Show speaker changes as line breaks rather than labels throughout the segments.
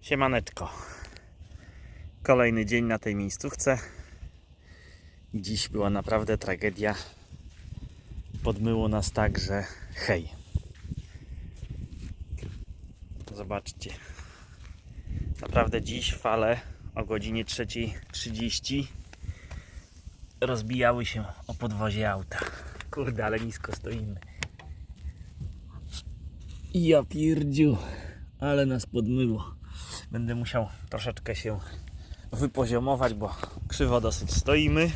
Siemaneczko. Kolejny dzień na tej miejscówce. Dziś była naprawdę tragedia. Podmyło nas tak, że hej. Zobaczcie. Naprawdę dziś fale o godzinie 3.30 rozbijały się o podwozie auta. Kurde, ale nisko stoimy. Ja pierdziu, ale nas podmyło. Będę musiał troszeczkę się wypoziomować, bo krzywo dosyć stoimy.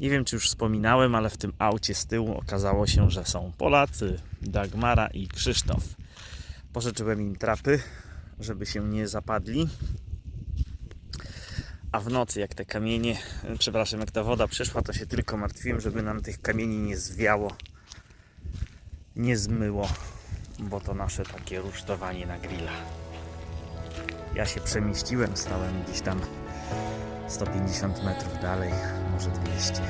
Nie wiem, czy już wspominałem, ale w tym aucie z tyłu okazało się, że są Polacy, Dagmara i Krzysztof. Pożyczyłem im trapy, żeby się nie zapadli. A w nocy, jak te kamienie, przepraszam, jak ta woda przyszła, to się tylko martwiłem, żeby nam tych kamieni nie zwiało, nie zmyło, bo to nasze takie rusztowanie na grilla. Ja się przemieściłem, stałem gdzieś tam 150 metrów dalej, może 200.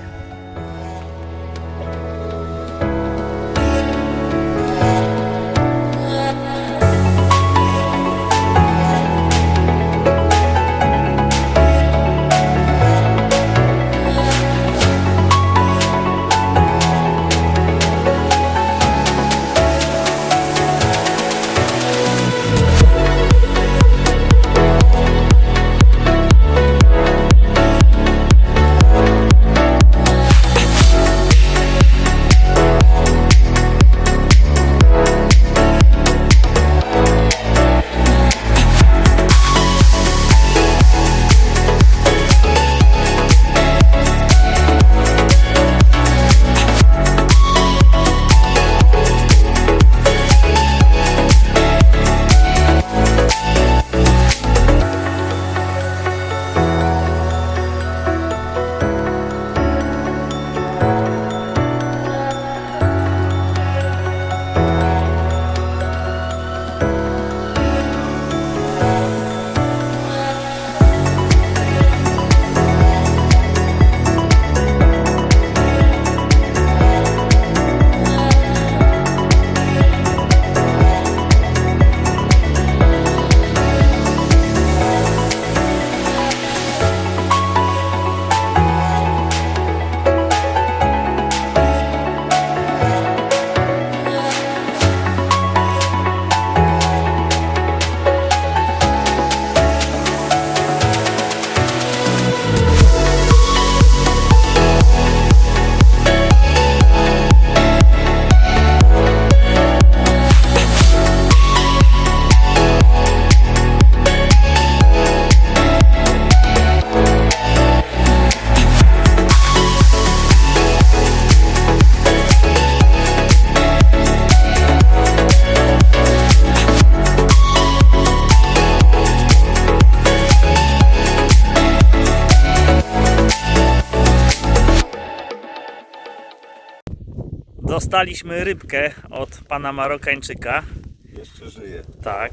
Dostaliśmy rybkę od pana Marokańczyka.
Jeszcze żyje.
Tak.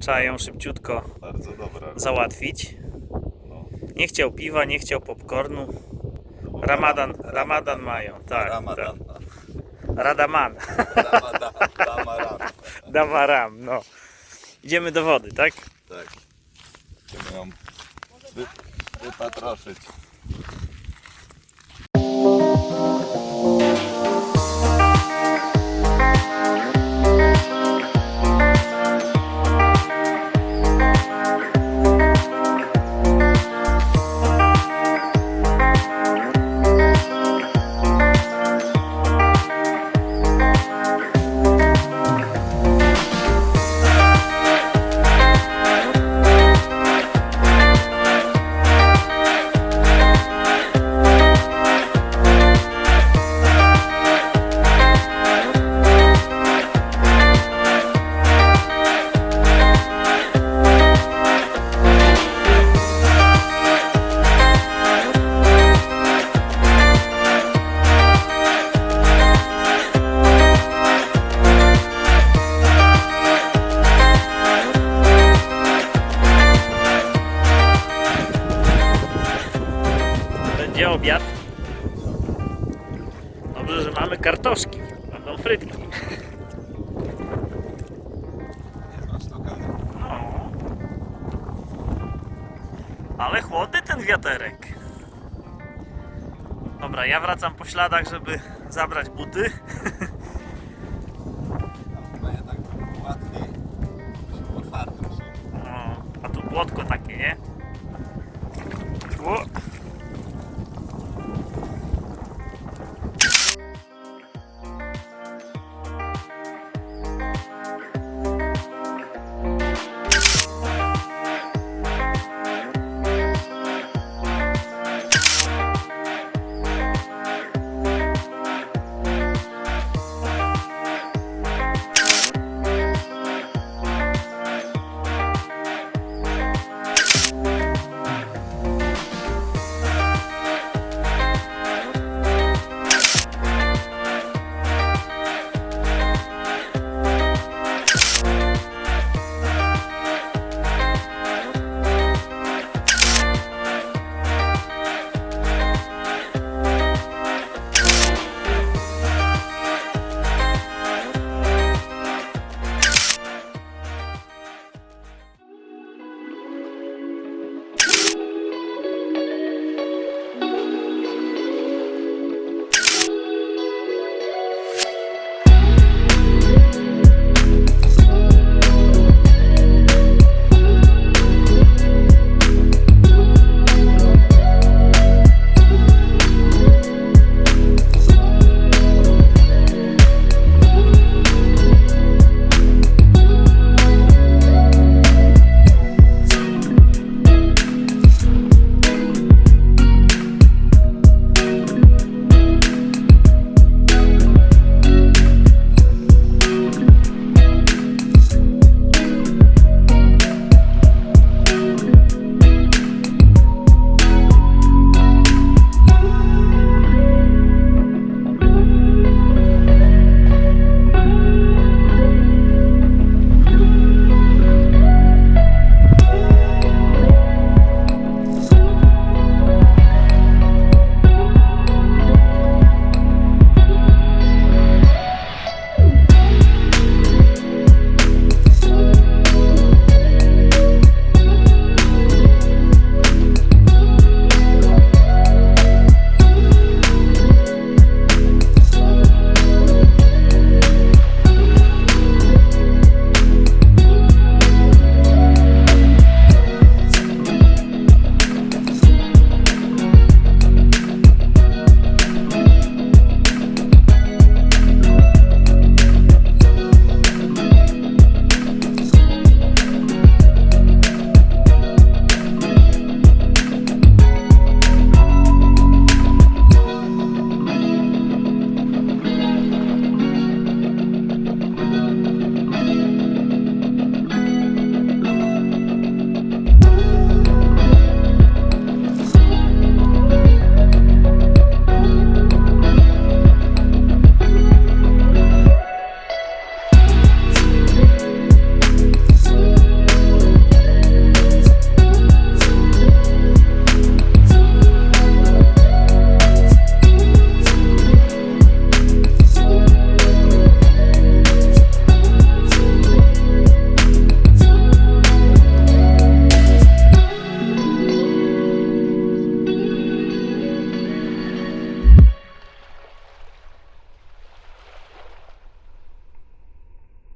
Trzeba ją szybciutko
Bardzo dobra.
załatwić.
No.
Nie chciał piwa, nie chciał popcornu.
No
Ramadan,
Ram-
Ramadan mają, tak.
Ramadan.
tak. Radaman.
Ramadan. Ramadan.
Damaram, no. Idziemy do wody, tak?
Tak. Chcemy ją wy, wypatroszyć. groszki, będą frytki. No.
Ale chłodny ten wiaterek. Dobra, ja wracam po śladach, żeby zabrać buty. No, a tu błotko takie, nie? O.